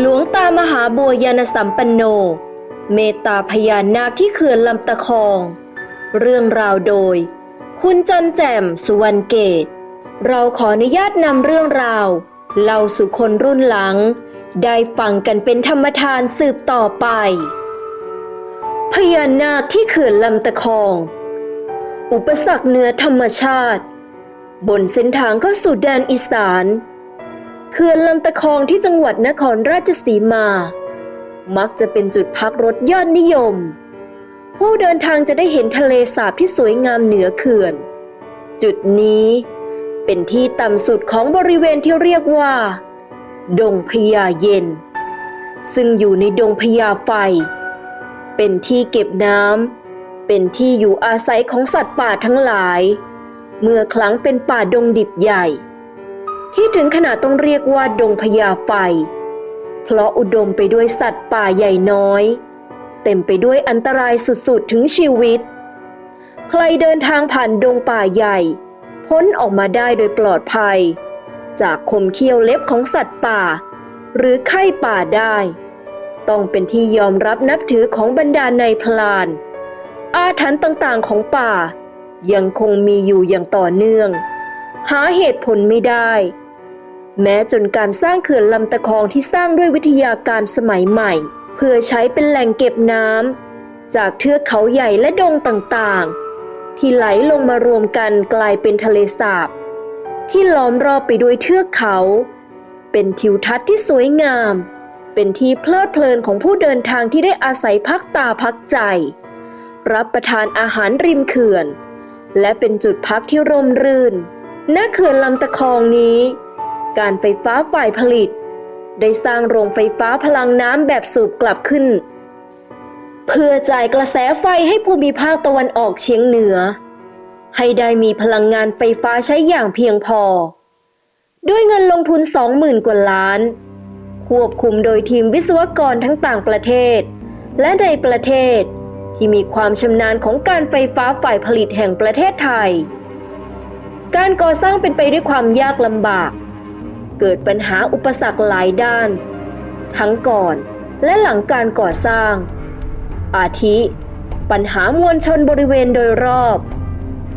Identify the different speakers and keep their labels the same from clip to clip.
Speaker 1: หลวงตามหาบัวยานสัมปันโน เมตตาพญานาคที่เขื่อนลำตะคอง เรื่องราวโดย คุณจันแจ่มสุวรรณเกต เราขออนุญาตนำเรื่องราว เล่าสู่คนรุ่นหลัง ได้ฟังกันเป็นธรรมทานสืบต่อไป พญานาคที่เขื่อนลำตะคอง อุปสรรคเหนือธรรมชาติ บนเส้นทางเข้าสู่แดนอีสาน เขื่อนลำตะคองที่จังหวัดนครราชสีมา มักจะเป็นจุดพักรถยอดนิยม ผู้เดินทางจะได้เห็นทะเลสาบที่สวยงามเหนือเขื่อน จุดนี้เป็นที่ต่ำสุดของบริเวณที่เรียกว่า ดงพญาเย็น ซึ่งอยู่ในดงพญาไฟ เป็นที่เก็บน้ำเป็นที่อยู่อาศัยของสัตว์ป่าทั้งหลาย เมื่อครั้งเป็นป่าดงดิบใหญ่ ที่ถึงขนาดต้องเรียกว่าดงพญาไฟ เพราะอุดมไปด้วยสัตว์ป่าใหญ่น้อย เต็มไปด้วยอันตรายสุดๆถึงชีวิต ใครเดินทางผ่านดงป่าใหญ่ พ้นออกมาได้โดยปลอดภัย จากคมเขี้ยวเล็บของสัตว์ป่า หรือไข้ป่าได้ ต้องเป็นที่ยอมรับนับถือของบรรดาในพลาน อาถรรพ์ต่างๆของป่า ยังคงมีอยู่อย่างต่อเนื่องหาเหตุผลไม่ได้ แม้จนการสร้างเขื่อนลำตะคองที่สร้างด้วยวิทยาการสมัยใหม่ เพื่อใช้เป็นแหล่งเก็บน้ำจากเทือกเขาใหญ่และดงต่างๆ ที่ไหลลงมารวมกันกลายเป็นทะเลสาบ ที่ล้อมรอบไปด้วยเทือกเขา เป็นทิวทัศน์ที่สวยงาม เป็นที่เพลิดเพลินของผู้เดินทางที่ได้อาศัยพักตาพักใจ รับประทานอาหารริมเขื่อน และเป็นจุดพักที่ร่มรื่นณเขื่อนลำตะคองนี้ การไฟฟ้าฝ่ายผลิต ได้สร้างโรงไฟฟ้าพลังน้ำแบบสูบกลับขึ้น เพื่อจ่ายกระแสไฟให้ภูมิภาคตะวันออกเฉียงเหนือ ให้ได้มีพลังงานไฟฟ้าใช้อย่างเพียงพอ ด้วยเงินลงทุน 20,000 กว่าล้าน ควบคุมโดยทีมวิศวกรทั้งต่างประเทศ และในประเทศที่มีความชำนาญของการไฟฟ้าฝ่ายผลิตแห่งประเทศไทย การก่อสร้างเป็นไปด้วยความยากลำบาก เกิดปัญหาอุปสรรคหลายด้าน ทั้งก่อนและหลังการก่อสร้าง อาทิ ปัญหามวลชนบริเวณโดยรอบ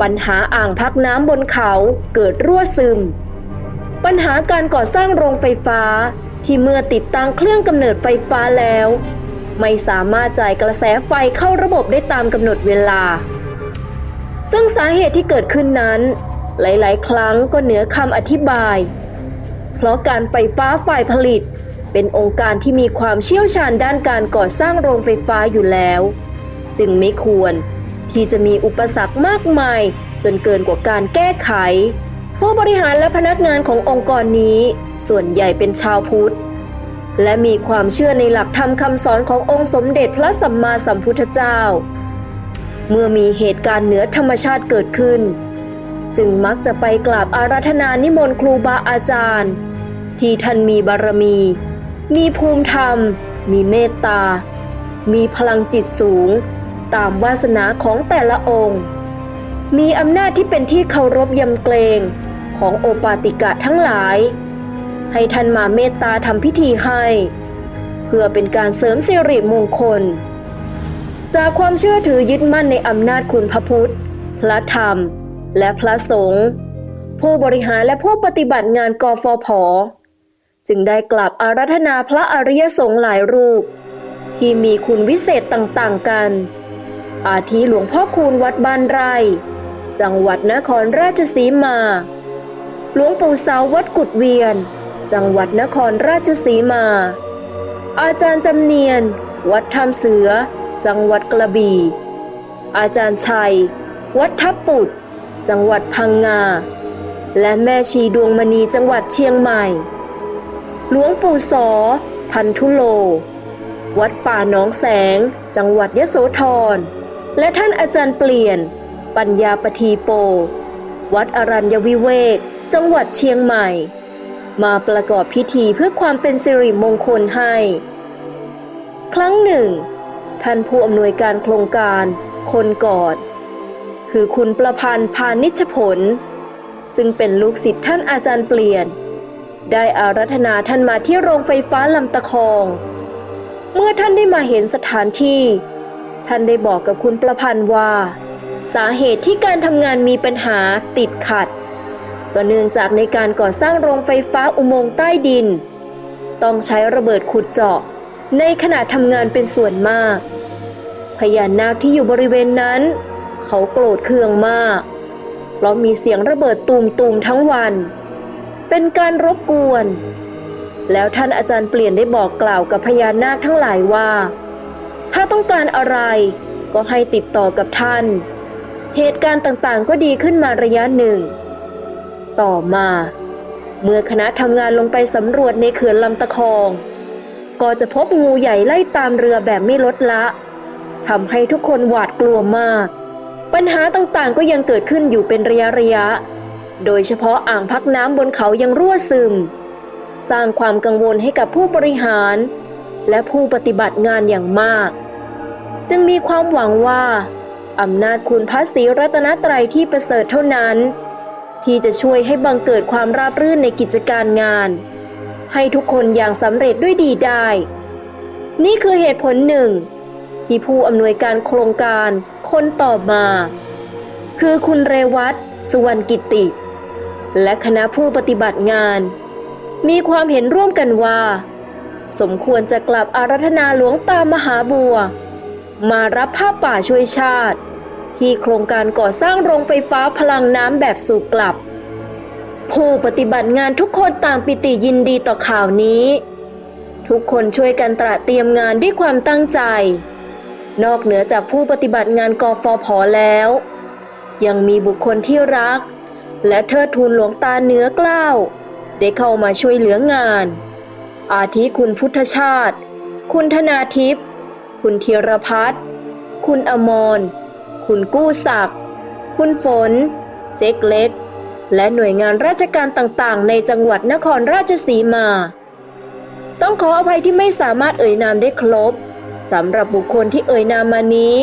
Speaker 1: ปัญหาอ่างพักน้ำบนเขาเกิดรั่วซึม ปัญหาการก่อสร้างโรงไฟฟ้าที่เมื่อติดตั้งเครื่องกำเนิดไฟฟ้าแล้ว ไม่สามารถจ่ายกระแสไฟเข้าระบบได้ตามกำหนดเวลา ซึ่งสาเหตุที่เกิดขึ้นนั้น หลาย ๆ ครั้งก็เหนือคำอธิบาย เพราะการไฟฟ้าฝ่ายผลิต เป็นองค์การที่มีความเชี่ยวชาญด้านการก่อสร้างโรงไฟฟ้าอยู่แล้ว จึงไม่ควรที่จะมีอุปสรรคมากมาย จนเกินกว่าการแก้ไข ผู้บริหารและพนักงานขององค์กรนี้ ส่วนใหญ่เป็นชาวพุทธ และมีความเชื่อในหลักธรรมคำสอนขององค์สมเด็จพระสัมมาสัมพุทธเจ้า เมื่อมีเหตุการณ์เหนือธรรมชาติเกิดขึ้น จึงมักจะไปกราบอาราธนานิมนต์ครูบาอาจารย์ ที่ท่านมีบารมี มีภูมิธรรม มีเมตตา มีพลังจิตสูง ตามวาสนาของแต่ละองค์ มีอำนาจที่เป็นที่เคารพยำเกรงของโอปาติกะทั้งหลาย ให้ท่านมาเมตตาทำพิธีให้ เพื่อเป็นการเสริมสิริมงคล จากความเชื่อถือยึดมั่นในอำนาจคุณพระพุทธ พระธรรม และพระสงฆ์ผู้บริหารและผู้ปฏิบัติงานกฟผ จึงได้กลับอารัธนาพระอริยสงฆ์หลายรูป ที่มีคุณวิเศษต่างๆกัน อาทิหลวงพ่อคูณวัดบ้านไร่ จังหวัดนครราชสีมา หลวงปู่สาววัดกุดเวียน จังหวัดนครราชสีมา อาจารย์จำเนียน วัดถ้ำเสือ จังหวัดกระบี่อาจารย์ชัย วัดทับปุด จังหวัดพังงา และแม่ชีดวงมณีจังหวัดเชียงใหม่ หลวงปู่สอ พันธุโล วัดป่าหนองแสง จังหวัดยโสธร และท่านอาจารย์เปลี่ยน ปัญญาปทีโป วัดอรัญญวิเวก จังหวัดเชียงใหม่ มาประกอบพิธีเพื่อความเป็นสิริมงคลให้ ครั้งหนึ่ง ท่านผู้อำนวยการโครงการคนกอน คือคุณประพันธ์พานิชผล ซึ่งเป็นลูกศิษย์ท่านอาจารย์เปลี่ยน ได้อารัธนาท่านมาที่โรงไฟฟ้าลำตะคอง เมื่อท่านได้มาเห็นสถานที่ ท่านได้บอกกับคุณประพันธ์ว่า สาเหตุที่การทำงานมีปัญหาติดขัด ก็เนื่องจากในการก่อสร้างโรงไฟฟ้าอุโมงค์ใต้ดิน ต้องใช้ระเบิดขุดเจาะในขณะทำงานเป็นส่วนมาก พญานาคที่อยู่บริเวณนั้น เขาโกรธเคืองมาก เพราะมีเสียงระเบิดตูมตูมๆทั้งวัน เป็นการรบกวน แล้วท่านอาจารย์เปลี่ยนได้บอกกล่าวกับพญานาคทั้งหลายว่า ถ้าต้องการอะไรก็ให้ติดต่อกับท่าน เหตุการณ์ต่างๆก็ดีขึ้นมาระยะหนึ่ง ต่อมา เมื่อคณะทำงานลงไปสำรวจในเขื่อนลำตะคอง ก็จะพบงูใหญ่ไล่ตามเรือแบบไม่ลดละทำให้ทุกคนหวาดกลัวมาก ปัญหาต่างๆ ก็ยังเกิดขึ้นอยู่เป็นระยะระยะ โดยเฉพาะอ่างพักน้ำบนเขายังรั่วซึม สร้างความกังวลให้กับผู้บริหาร และผู้ปฏิบัติงานอย่างมาก จึงมีความหวังว่าอำนาจคุณพระศรีรัตนตรัยที่ประเสริฐเท่านั้น ที่จะช่วยให้บังเกิดความราบรื่นในกิจการงาน ให้ทุกคนอย่างสำเร็จด้วยดีได้ นี่คือเหตุผลหนึ่ง ที่ผู้อำนวยการโครงการคนต่อมา คือคุณเรวัตสุวรรณกิติ และคณะผู้ปฏิบัติงาน มีความเห็นร่วมกันว่า สมควรจะกลับอารัธนาหลวงตามหาบัว มารับผ้าป่าช่วยชาติ ที่โครงการก่อสร้างโรงไฟฟ้าพลังน้ำแบบสูบกลับ ผู้ปฏิบัติงานทุกคนต่างปิติยินดีต่อข่าวนี้ ทุกคนช่วยกันตระเตรียมงานด้วยความตั้งใจ นอกเหนือจากผู้ปฏิบัติงานกฟผแล้ว ยังมีบุคคลที่รัก และเทิดทูนหลวงตาเนื้อกล้าว ได้เข้ามาช่วยเหลืองาน อาทิคุณพุทธชาติ คุณธนาทิพย์ คุณธีรพัฒน์คุณอมร คุณกู้ศักดิ์ คุณฝน เจ๊กเล็ก และหน่วยงานราชการต่างๆ ในจังหวัดนครราชสีมา ต้องขออภัยที่ไม่สามารถเอ่ยนามได้ครบ สำหรับบุคคลที่เอ่ยนามมานี้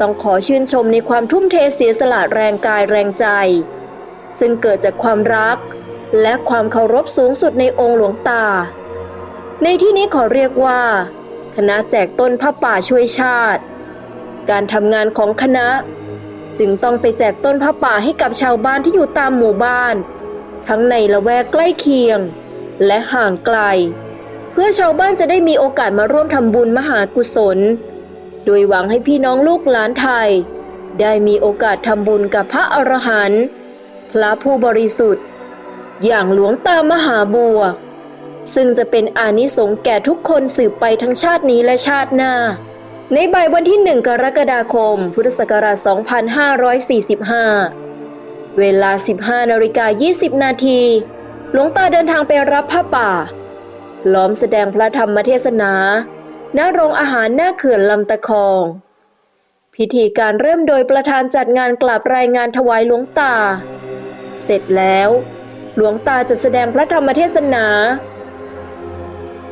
Speaker 1: ต้องขอชื่นชมในความทุ่มเทเสียสละแรงกายแรงใจ ซึ่งเกิดจากความรัก และความเคารพสูงสุดในองค์หลวงตา ในที่นี้ขอเรียกว่า คณะแจกต้นผ้าป่าช่วยชาติ การทำงานของคณะ จึงต้องไปแจกต้นผ้าป่าให้กับชาวบ้านที่อยู่ตามหมู่บ้าน ทั้งในละแวกใกล้เคียง และห่างไกล เพื่อชาวบ้านจะได้มีโอกาสมาร่วมทำบุญมหากุศล โดยหวังให้พี่น้องลูกหลานไทย ได้มีโอกาสทำบุญกับพระอรหันต์พระผู้บริสุทธิ์ อย่างหลวงตามหาบัว ซึ่งจะเป็นอานิสงส์แก่ทุกคนสืบไปทั้งชาตินี้และชาติหน้า ในบ่ายวันที่ 1 กรกฎาคม พุทธศักราช 2545เวลา 15นาฬิกา20 นาที หลวงตาเดินทางไปรับผ้าป่า ล้อมแสดงพระธรรมเทศนาณโรงอาหารหน้าเขื่อนลำตะคอง พิธีการเริ่มโดยประธานจัดงานกราบรายงานถวายหลวงตา เสร็จแล้ว หลวงตาจะแสดงพระธรรมเทศนา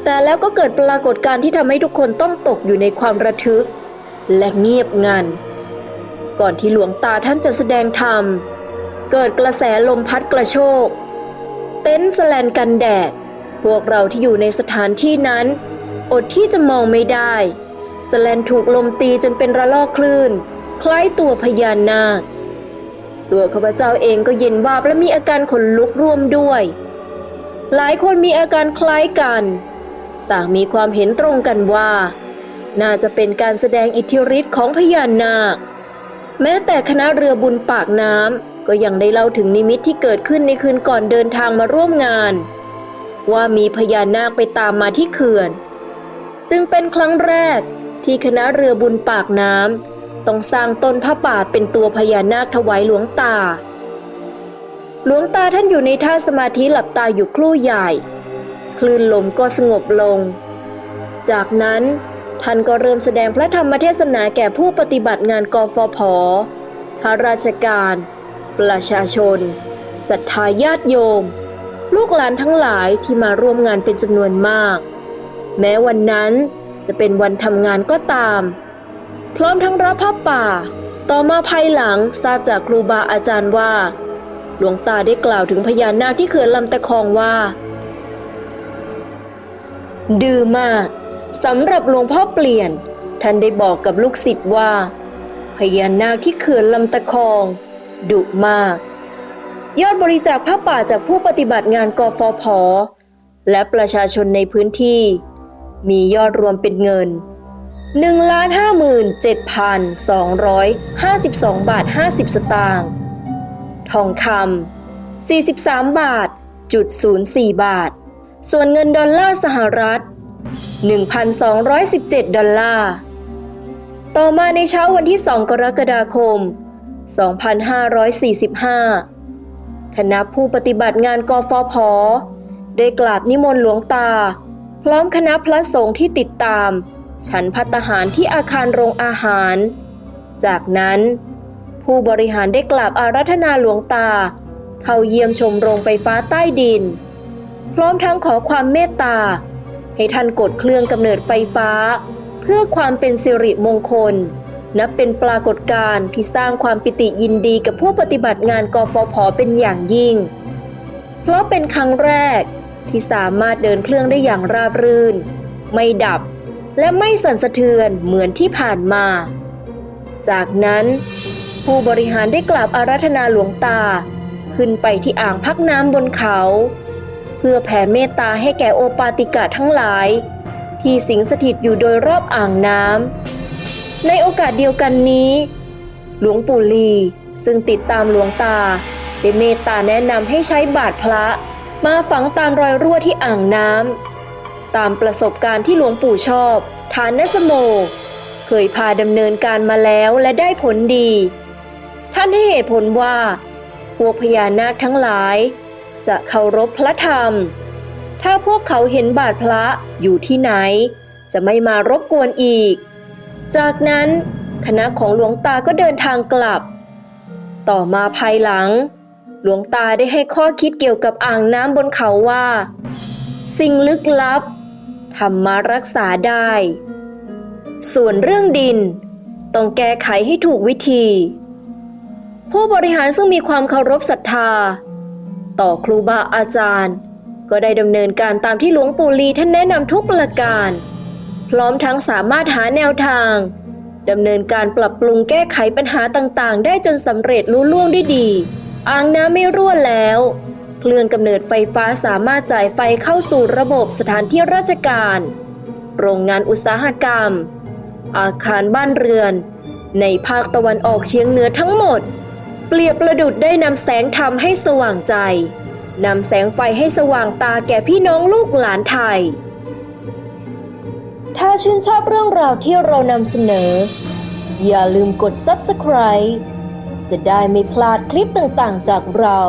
Speaker 1: แต่แล้วก็เกิดปรากฏการณ์ที่ทำให้ทุกคนต้องตกอยู่ในความระทึก และเงียบงัน ก่อนที่หลวงตาท่านจะแสดงธรรม เกิดกระแสลมพัดกระโชก เต็นท์สแลนกันแดด พวกเราที่อยู่ในสถานที่นั้น อดที่จะมองไม่ได้ สแลนถูกลมตีจนเป็นระลอกคลื่น คล้ายตัวพญานาค ตัวข้าพเจ้าเองก็เย็นวาบและมีอาการขนลุกร่วมด้วย หลายคนมีอาการคล้ายกัน ต่างมีความเห็นตรงกันว่า น่าจะเป็นการแสดงอิทธิฤทธิ์ของพญานาค แม้แต่คณะเรือบุญปากน้ำก็ยังได้เล่าถึงนิมิตที่เกิดขึ้นในคืนก่อนเดินทางมาร่วมงาน ว่ามีพญานาคไปตามมาที่เขื่อน จึงเป็นครั้งแรกที่คณะเรือบุญปากน้ำต้องสร้างต้นผ้าป่าเป็นตัวพญานาคถวายหลวงตา หลวงตาท่านอยู่ในท่าสมาธิหลับตาอยู่ครู่ใหญ่ คลื่นลมก็สงบลง จากนั้นท่านก็เริ่มแสดงพระธรรมเทศนาแก่ผู้ปฏิบัติงานกฟผข้าราชการ ประชาชนศรัทธาญาติโยม ลูกหลานทั้งหลายที่มาร่วมงานเป็นจำนวนมาก แม้วันนั้นจะเป็นวันทำงานก็ตาม พร้อมทั้งรับผ้าป่า ต่อมาภายหลังทราบจากครูบาอาจารย์ว่า หลวงตาได้กล่าวถึงพญานาคที่เขื่อนลำตะคองว่า ดื้อมากสำหรับหลวงพ่อเปลี่ยน ท่านได้บอกกับลูกศิษย์ว่า พญานาคที่เขื่อนลำตะคองดุมาก ยอดบริจาคผ้าป่าจากผู้ปฏิบัติงานกฟผ และประชาชนในพื้นที่ มียอดรวมเป็นเงิน 1,57,252 บาท 50 สตางค์ ทองคำ 43 บาทจุด04 บาท ส่วนเงินดอลลาร์สหรัฐ 1,217 ดอลลาร์ ต่อมาในเช้าวันที่ 2 กรกฎาคม 2545 คณะผู้ปฏิบัติงานกฟผได้กราบนิมนต์หลวงตา พร้อมคณะพระสงฆ์ที่ติดตาม ฉันพัตตาหารที่อาคารโรงอาหาร จากนั้น ผู้บริหารได้กราบอารัธนาหลวงตา เข้าเยี่ยมชมโรงไฟฟ้าใต้ดิน พร้อมทั้งขอความเมตตา ให้ท่านกดเครื่องกำเนิดไฟฟ้า เพื่อความเป็นสิริมงคล นับเป็นปรากฏการณ์ที่สร้างความปิติยินดีกับผู้ปฏิบัติงานกฟผเป็นอย่างยิ่ง เพราะเป็นครั้งแรกที่สามารถเดินเครื่องได้อย่างราบรื่น ไม่ดับและไม่สั่นสะเทือนเหมือนที่ผ่านมา จากนั้น ผู้บริหารได้กราบอารัธนาหลวงตา ขึ้นไปที่อ่างพักน้ำบนเขา เพื่อแผ่เมตตาให้แก่โอปาติกะทั้งหลาย ที่สิงสถิตอยู่โดยรอบอ่างน้ำ ในโอกาสเดียวกันนี้ หลวงปู่ลี ซึ่งติดตามหลวงตา ได้เมตตาแนะนำให้ใช้บาทพระ มาฝังตามรอยรั่วที่อ่างน้ำตามประสบการณ์ที่หลวงปู่ชอบ ฐานนสโม เคยพาดำเนินการมาแล้วและได้ผลดี ท่านให้เหตุผลว่า พวกพญานาคทั้งหลาย จะเคารพพระธรรม ถ้าพวกเขาเห็นบาทพระอยู่ที่ไหน จะไม่มารบกวนอีก จากนั้นคณะของหลวงตาก็เดินทางกลับ ต่อมาภายหลัง หลวงตาได้ให้ข้อคิดเกี่ยวกับอ่างน้ำบนเขาว่า สิ่งลึกลับทำมารักษาได้ ส่วนเรื่องดิน ต้องแก้ไขให้ถูกวิธี ผู้บริหารซึ่งมีความเคารพศรัทธา ต่อครูบาอาจารย์ ก็ได้ดำเนินการตามที่หลวงปู่ลีท่านแนะนำทุกประการ พร้อมทั้งสามารถหาแนวทางดำเนินการปรับปรุงแก้ไขปัญหาต่างๆ ได้จนสำเร็จลุล่วงได้ดี อ่างน้ำไม่รั่วแล้ว เครื่องกำเนิดไฟฟ้าสามารถจ่ายไฟเข้าสู่ระบบสถานที่ราชการ โรงงานอุตสาหกรรม อาคารบ้านเรือน ในภาคตะวันออกเฉียงเหนือทั้งหมด เปรียบประดุดได้นำแสงธรรมให้สว่างใจนำแสงไฟให้สว่างตาแก่พี่น้องลูกหลานไทย ถ้าชื่นชอบเรื่องราวที่เรานำเสนอ อย่าลืมกด Subscribe จะได้ไม่พลาดคลิปต่างๆจากเรา